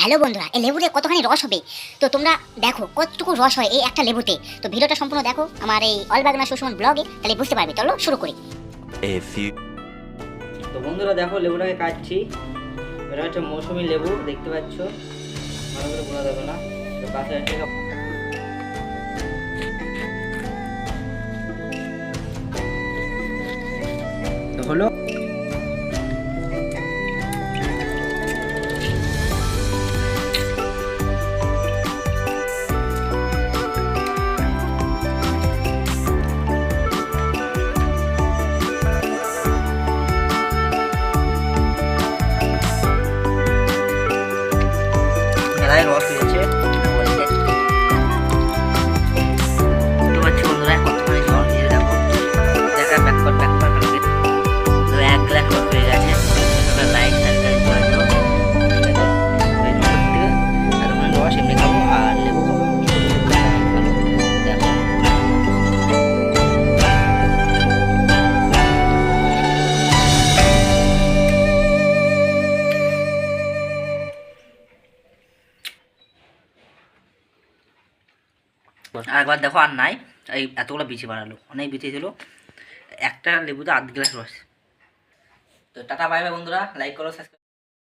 Hello বন্ধুরা এই লেবুতে কতখানি রস হবে? তো তোমরা দেখো কতটুকু রস হয় এই একটা লেবুতে। তো ভিডিওটা সম্পূর্ণ দেখো আমার এই অলবাগনা সুষমন ব্লগে তাহলে বুঝতে পারবে চলো শুরু করি। তো বন্ধুরা দেখো লেবুটাকে কাটছি। এটা হচ্ছে মৌসুমি লেবু দেখতে পাচ্ছ? ভালো করে বোঝা যাবে না। তো কাছে একটা তো হলো মেলায় রস হয়েছে একবার দেখো আর নাই। এই এতগুলো বিচি বাড়ালো অনেক বিচি ছিল। একটা লেবুতে আধ গ্লাস রস তো টাটা, বাই বাই বন্ধুরা। লাইক করো সাবস্ক্রাইব